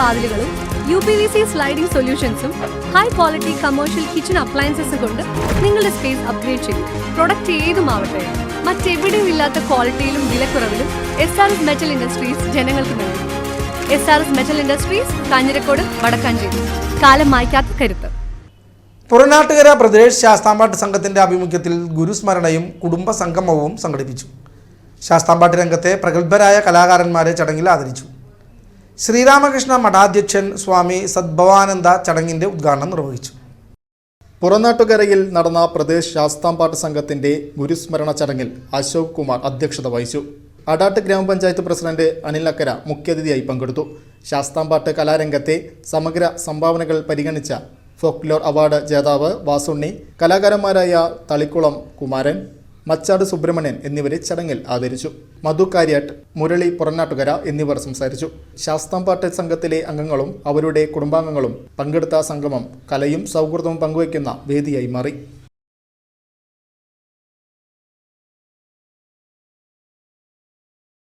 വാതിലുകളും U P V C sliding സൊല്യൂഷൻസും high quality commercial kitchen appliances കൊണ്ട് നിങ്ങളുടെ space upgrade ചെയ്യും പ്രൊഡക്റ്റ് ഏതുമാവട്ടെ മറ്റെവിടെയും ഇല്ലാത്ത ക്വാളിറ്റിയിലും വിലക്കുറവിലും S R S metal industries ജനങ്ങൾക്ക് നൽകും. S R S metal industries Kanjirakode Vadakkanchery. കാലം മായ്ക്കാത്ത കരുത്ത്. പുറനാട്ടുകര പ്രദേശ് ശാസ്താംപാട്ട് സംഘത്തിന്റെ ആഭിമുഖ്യത്തിൽ ഗുരുസ്മരണയും കുടുംബ സംഗമവും സംഘടിപ്പിച്ചു. ശാസ്താംപാട്ട് രംഗത്തെ പ്രഗത്ഭരായ കലാകാരന്മാരെ ചടങ്ങിൽ ആദരിച്ചു. ശ്രീരാമകൃഷ്ണ മഠാധ്യക്ഷൻ സ്വാമി സദ്ഭവാനന്ദ ചടങ്ങിന്റെ ഉദ്ഘാടനം നിർവഹിച്ചു. പുറനാട്ടുകരയിൽ നടന്ന പ്രദേശ് ശാസ്താംപാട്ട് സംഘത്തിന്റെ ഗുരുസ്മരണ ചടങ്ങിൽ അശോക് കുമാർ അധ്യക്ഷത വഹിച്ചു. അടാട്ട് ഗ്രാമപഞ്ചായത്ത് പ്രസിഡന്റ് അനിൽ അക്കര മുഖ്യാതിഥിയായി പങ്കെടുത്തു. ശാസ്താംപാട്ട് കലാരംഗത്തെ സമഗ്ര സംഭാവനകൾ പരിഗണിച്ച ഫോക്ലോർ അവാർഡ് ജേതാവ് വാസുണ്ണി കലാകാരന്മാരായ തളിക്കുളം കുമാരൻ മച്ചാട് സുബ്രഹ്മണ്യൻ എന്നിവരെ ചടങ്ങിൽ ആദരിച്ചു. മധു കാര്യാട്ട് മുരളി പുറനാട്ടുകര എന്നിവർ സംസാരിച്ചു. ശാസ്താംപാട്ട് സംഘത്തിലെ അംഗങ്ങളും അവരുടെ കുടുംബാംഗങ്ങളും പങ്കെടുത്ത സംഗമം കലയും സൗഹൃദവും പങ്കുവയ്ക്കുന്ന വേദിയായി മാറി.